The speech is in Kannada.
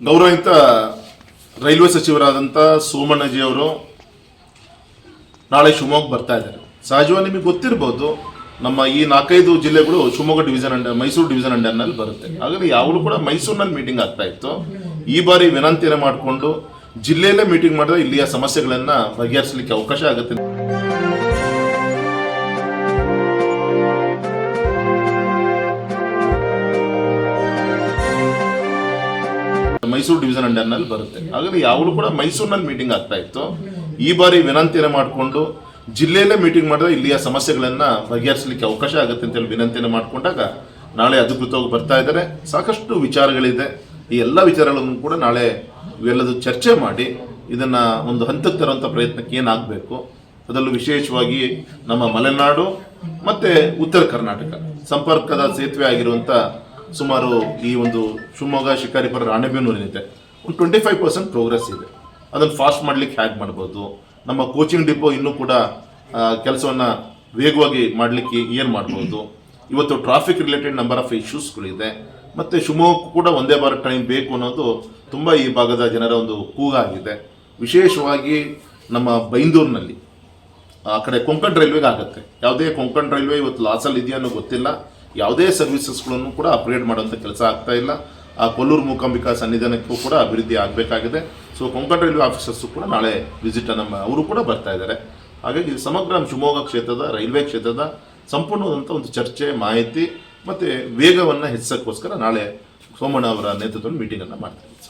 ಗೌರವಿತ ರೈಲ್ವೆ ಸಚಿವರಾದಂಥ ಸೋಮಣ್ಣಜಿ ಅವರು ನಾಳೆ ಶಿವಮೊಗ್ಗ ಬರ್ತಾ ಇದ್ದಾರೆ. ಸಹಜವಾಗಿ ನಿಮಗೆ ಗೊತ್ತಿರ್ಬೋದು, ನಮ್ಮ ಈ ನಾಲ್ಕೈದು ಜಿಲ್ಲೆಗಳು Shivamogga division under Mysuru division ಅಂಡರ್ನಲ್ಲಿ ಬರುತ್ತೆ. ಹಾಗಾಗಿ ಯಾವಾಗಲೂ ಕೂಡ ಮೈಸೂರಿನಲ್ಲಿ ಮೀಟಿಂಗ್ ಆಗ್ತಾ ಇತ್ತು. ಈ ಬಾರಿ ವಿನಂತಿಯನ್ನು ಮಾಡಿಕೊಂಡು ಜಿಲ್ಲೆಯಲ್ಲೇ ಮೀಟಿಂಗ್ ಮಾಡಿದ್ರೆ ಇಲ್ಲಿಯ ಸಮಸ್ಯೆಗಳನ್ನು ಬಗೆಹರಿಸಲಿಕ್ಕೆ ಅವಕಾಶ ಆಗುತ್ತೆ. ಮೈಸೂರು ಡಿವಿಷನ್ ಅಂಡರ್ನಲ್ಲಿ ಬರುತ್ತೆ. ಹಾಗಾಗಿ ಯಾವಾಗಲೂ ಕೂಡ ಮೈಸೂರಿನಲ್ಲಿ ಮೀಟಿಂಗ್ ಆಗ್ತಾ ಇತ್ತು. ಈ ಬಾರಿ ವಿನಂತಿಯನ್ನು ಮಾಡಿಕೊಂಡು ಜಿಲ್ಲೆಯಲ್ಲೇ ಮೀಟಿಂಗ್ ಮಾಡಿದ್ರೆ ಇಲ್ಲಿಯ ಸಮಸ್ಯೆಗಳನ್ನು ಬಗೆಹರಿಸಲಿಕ್ಕೆ ಅವಕಾಶ ಆಗುತ್ತೆ ಅಂತೇಳಿ ವಿನಂತಿಯನ್ನು ಮಾಡಿಕೊಂಡಾಗ ನಾಳೆ ಅಧಿಕೃತವಾಗಿ ಬರ್ತಾ ಇದ್ದಾರೆ. ಸಾಕಷ್ಟು ವಿಚಾರಗಳಿದೆ. ಈ ಎಲ್ಲ ವಿಚಾರಗಳನ್ನು ಕೂಡ ನಾಳೆ ಇವೆಲ್ಲದೂ ಚರ್ಚೆ ಮಾಡಿ ಇದನ್ನ ಒಂದು ಹಂತಕ್ಕೆ ತರುವಂಥ ಪ್ರಯತ್ನಕ್ಕೆ ಏನಾಗಬೇಕು? ಅದರಲ್ಲೂ ವಿಶೇಷವಾಗಿ ನಮ್ಮ ಮಲೆನಾಡು ಮತ್ತೆ ಉತ್ತರ ಕರ್ನಾಟಕ. ಸಂಪರ್ಕದ ಸೇತುವೆ ಆಗಿರುವಂಥ ಸುಮಾರು ಈ ಒಂದು ಶಿವಮೊಗ್ಗ ಶಿಕಾರಿಪುರ ರಾಣೆಬೆನ್ನೂರಿನಿದೆ ಒಂದು ಟ್ವೆಂಟಿ ಫೈವ್ ಪರ್ಸೆಂಟ್ ಪ್ರೋಗ್ರೆಸ್ ಇದೆ. ಅದನ್ನು ಫಾಸ್ಟ್ ಮಾಡ್ಲಿಕ್ಕೆ ಹ್ಯಾಕ್ ಮಾಡ್ಬೋದು? ನಮ್ಮ ಕೋಚಿಂಗ್ ಡಿಪೋ ಇನ್ನೂ ಕೂಡ ಕೆಲಸವನ್ನು ವೇಗವಾಗಿ ಮಾಡಲಿಕ್ಕೆ ಏನು ಮಾಡ್ಬೋದು? ಇವತ್ತು ಟ್ರಾಫಿಕ್ ರಿಲೇಟೆಡ್ ನಂಬರ್ ಆಫ್ ಇಶ್ಯೂಸ್ಗಳಿದೆ ಮತ್ತು ಶಿವಮೊಗ್ಗ ಕೂಡ ಒಂದೇ ಬಾರ ಟೈಮ್ ಬೇಕು ಅನ್ನೋದು ತುಂಬ ಈ ಭಾಗದ ಜನರ ಒಂದು ಕೂಗಾಗಿದೆ. ವಿಶೇಷವಾಗಿ ನಮ್ಮ ಬೈಂದೂರಿನಲ್ಲಿ. ಆ ಕಡೆ ಕೊಂಕಣ್ ರೈಲ್ವೆಗೆ ಆಗುತ್ತೆ. ಯಾವುದೇ ಕೊಂಕಣ್ ರೈಲ್ವೆ ಇವತ್ತು ಲಾಸಲ್ಲಿ ಇದೆಯೋ ಅನ್ನೋ ಗೊತ್ತಿಲ್ಲ. ಯಾವುದೇ ಸರ್ವಿಸಸ್ಗಳನ್ನು ಕೂಡ ಅಪ್ಗ್ರೇಡ್ ಮಾಡುವಂಥ ಕೆಲಸ ಆಗ್ತಾ ಇಲ್ಲ. ಆ ಕೊಲ್ಲೂರು ಮೂಕಾಂಬಿಕಾ ಸನ್ನಿಧಾನಕ್ಕೂ ಕೂಡ ಅಭಿವೃದ್ಧಿ ಆಗಬೇಕಾಗಿದೆ. ಸೊ ಕೊಂಕಣ ರೈಲ್ವೆ ಆಫೀಸರ್ಸು ಕೂಡ ನಾಳೆ ವಿಸಿಟ್ ನಮ್ಮ ಅವರು ಕೂಡ ಬರ್ತಾ ಇದ್ದಾರೆ. ಹಾಗಾಗಿ ಸಮಗ್ರ ಶಿವಮೊಗ್ಗ ಕ್ಷೇತ್ರದ, ರೈಲ್ವೆ ಕ್ಷೇತ್ರದ ಸಂಪೂರ್ಣವಾದಂಥ ಒಂದು ಚರ್ಚೆ, ಮಾಹಿತಿ ಮತ್ತು ವೇಗವನ್ನು ಹೆಚ್ಚಿಸೋಕ್ಕೋಸ್ಕರ ನಾಳೆ ಸೋಮಣ್ಣ ಅವರ ನೇತೃತ್ವದಲ್ಲಿ ಮೀಟಿಂಗನ್ನು ಮಾಡ್ತಾ ಇದ್ದೀವಿ